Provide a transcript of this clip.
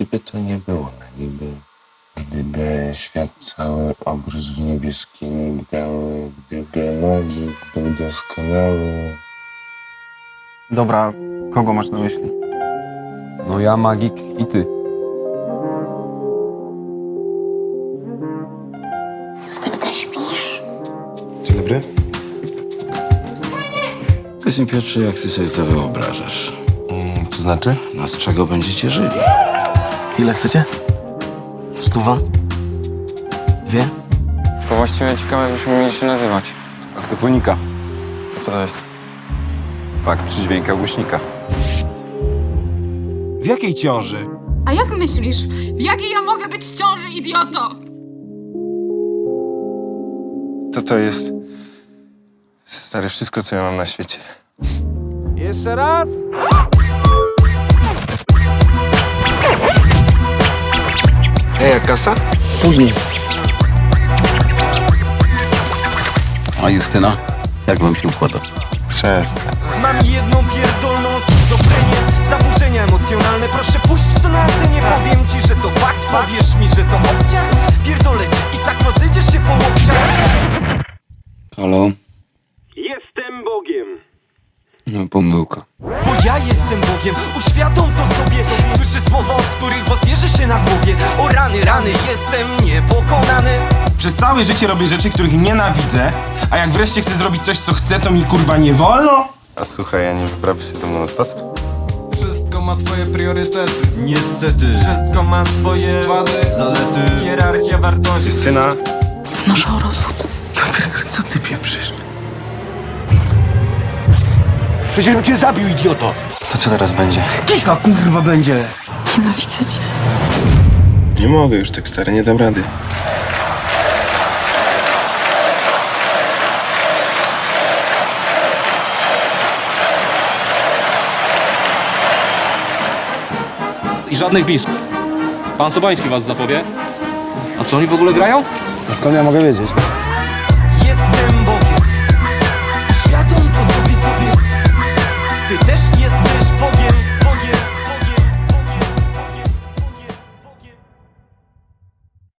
Gdyby to nie było na niby, gdyby świat cały obrósł w niebieskie migdały, gdyby magik był doskonały. Dobra, kogo masz na myśli? No ja, magik i ty. Dzień dobry. Powiedz mi, Piotrze, jak ty sobie to wyobrażasz? Mm, to znaczy? No z czego będziecie żyli? Ile chcecie? Stuwa? Dwie? To właściwie ciekawe, jakbyśmy mieli się nazywać. Aktyfonika. A co to jest? Fakt przydźwięka głośnika. W jakiej ciąży? A jak myślisz, w jakiej ja mogę być ciąży, idioto? To to jest... Stary, wszystko, co ja mam na świecie. Jeszcze raz! Ej, a kasa? Później. A Justyna? Jak wam się układa? Przestań. Mam jedną pierdolną schizofrenię Zaburzenia emocjonalne, proszę puść to na antenie Powiem ci, że to fakt, powiesz mi, że to obciach Pierdolę cię i tak rozejdziesz się po łokciach Halo? Jestem Bogiem. No, pomyłka. Ja jestem Bogiem, uświadom to sobie. Słyszę słowa, od których wozjeżdżę się na głowie. O rany, rany, jestem niepokonany. Przez całe życie robię rzeczy, których nienawidzę, a jak wreszcie chcę zrobić coś, co chcę, to mi kurwa nie wolno? A słuchaj, ja nie wyprawisz się ze mną na spacer? Wszystko ma swoje priorytety. Niestety. Wszystko ma swoje wady, zalety. Hierarchia wartości. Krystyna, Noszę o rozwód. Przecież bym cię zabił, idioto! To co teraz będzie? Kicha, kurwa, będzie! Nienawidzę cię. nie mogę już tak stary, nie dam rady. I żadnych bisp. Pan Sobański was zapowie. A co oni w ogóle grają? A skąd ja mogę wiedzieć?